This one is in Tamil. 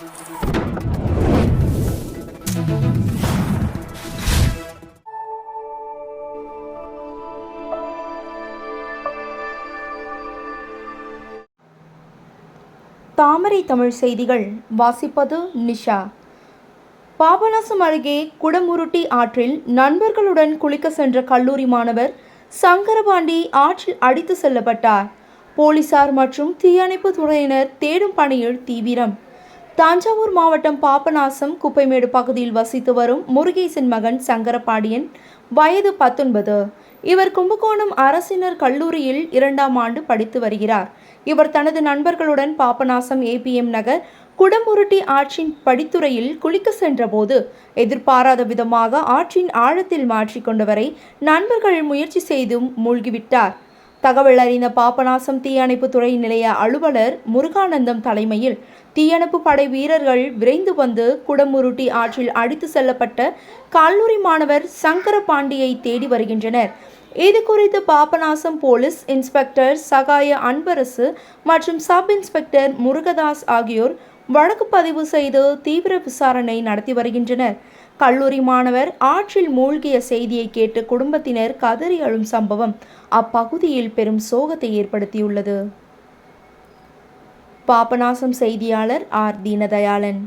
தாமரை தமிழ் செய்திகள். வாசிப்பது நிஷா. பாபநாசம் அருகே குடமுருட்டி ஆற்றில் நண்பர்களுடன் குளிக்க சென்ற கல்லூரி மாணவர் சங்கரபாண்டி ஆற்றில் அடித்து செல்லப்பட்டார். போலீசார் மற்றும் தீயணைப்பு துறையினர் தேடும் பணியில் தீவிரம். தஞ்சாவூர் மாவட்டம் பாபநாசம் குப்பைமேடு பகுதியில் வசித்து வரும் முருகேசன் மகன் சங்கரபாடியன் வயது பத்தொன்பது. இவர் கும்பகோணம் அரசினர் கல்லூரியில் இரண்டாம் ஆண்டு படித்து வருகிறார். இவர் தனது நண்பர்களுடன் பாபநாசம் ஏபிஎம் நகர் குடமுருட்டி ஆற்றின் படித்துறையில் குளிக்க சென்றபோது எதிர்பாராத விதமாக ஆற்றின் ஆழத்தில் மாற்றிக்கொண்டவரை நண்பர்கள் முயற்சி செய்தும் மூழ்கிவிட்டார். தகவல் அறிந்த பாபநாசம் தீயணைப்பு துறை நிலைய அலுவலர் முருகானந்தம் தலைமையில் தீயணைப்பு படை வீரர்கள் விரைந்து வந்து குடமுருட்டி ஆற்றில் அடித்து செல்லப்பட்ட கல்லூரி மாணவர் சங்கர பாண்டியை தேடி வருகின்றனர். இது குறித்து பாபநாசம் போலீஸ் இன்ஸ்பெக்டர் சகாய அன்பரசு மற்றும் சப் இன்ஸ்பெக்டர் முருகதாஸ் ஆகியோர் வழக்கு பதிவு செய்து தீவிர விசாரணை நடத்தி வருகின்றனர். கல்லூரி மாணவர் ஆற்றில் மூழ்கிய செய்தியை கேட்டு குடும்பத்தினர் கதறி அழும் சம்பவம் அப்பகுதியில் பெரும் சோகத்தை ஏற்படுத்தியுள்ளது. பாபநாசம் செய்தியாளர் ஆர். தீனதயாளன்.